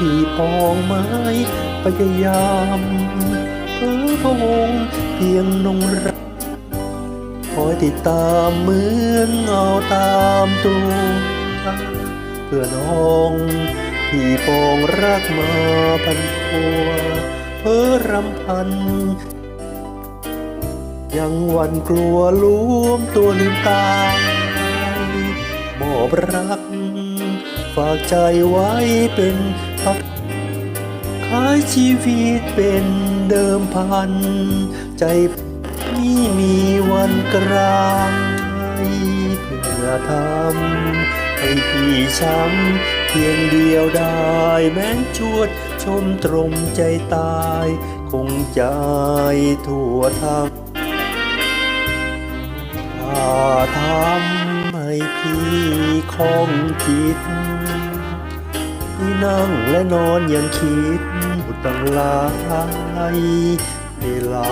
พี่ปองไม้พยายามเพ้อพะวงเพียงนงรักคอยติดตามเหมือนเงาตามตัวเพื่อน้องที่ปองรักมาพันพัวเพ้อรำพัน ยังวันกลัวล้วมตัวลืมตามอบรัก ฝากใจไว้เป็น พักขายชีวิตเป็นเดิมพัน ใจนี้มีวันกลายเพื่อทำให้พี่ช้ำเพียงเดียวได้ แม้นชวดชมตรมใจตาย คงใจทั่วทางถ้าทำให้พี่คงจิต นั่งและนอนยังคิดบุตรตั้งหลายเวลา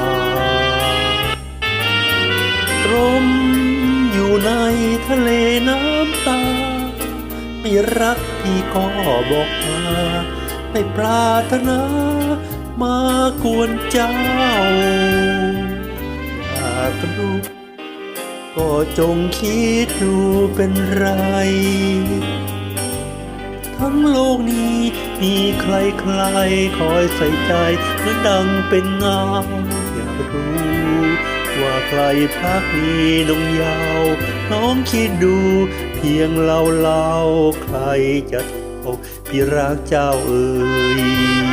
ตรมอยู่ในทะเลน้ำตา ไม่รักพี่ก็บอกมาไม่ปรารถนามากวนเจ้าอยากรู้ก็จงคิดดูเป็นไร ทั้งโลกนี้ มีใครใครคอยใส่ใจเหมือนดังเป็นเงาอยากรู้ ว่าใครพักนี้นงยาว น้องคิดดู เพียงเราเล่าใครจะเทรพี่รักเจ้าเอ่ย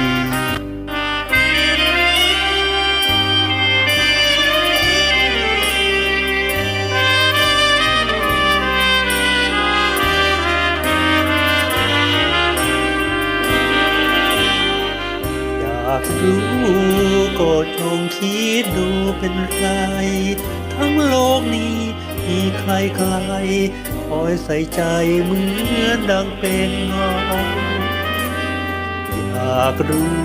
ากรู้ก็จงคิดดูเป็นไร ทั้งโลกนี้มีใครใครคอยใส่ใจเหมือนดังเป็นเงาอยากรู้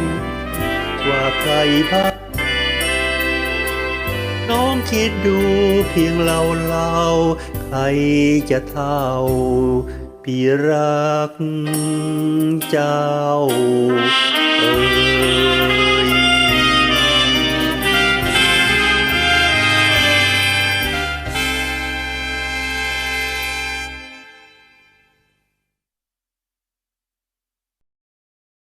ว่าใครบ้างน้องคิดดูเพียงเราเล่าใครจะเท่าพี่รักเจ้าเออ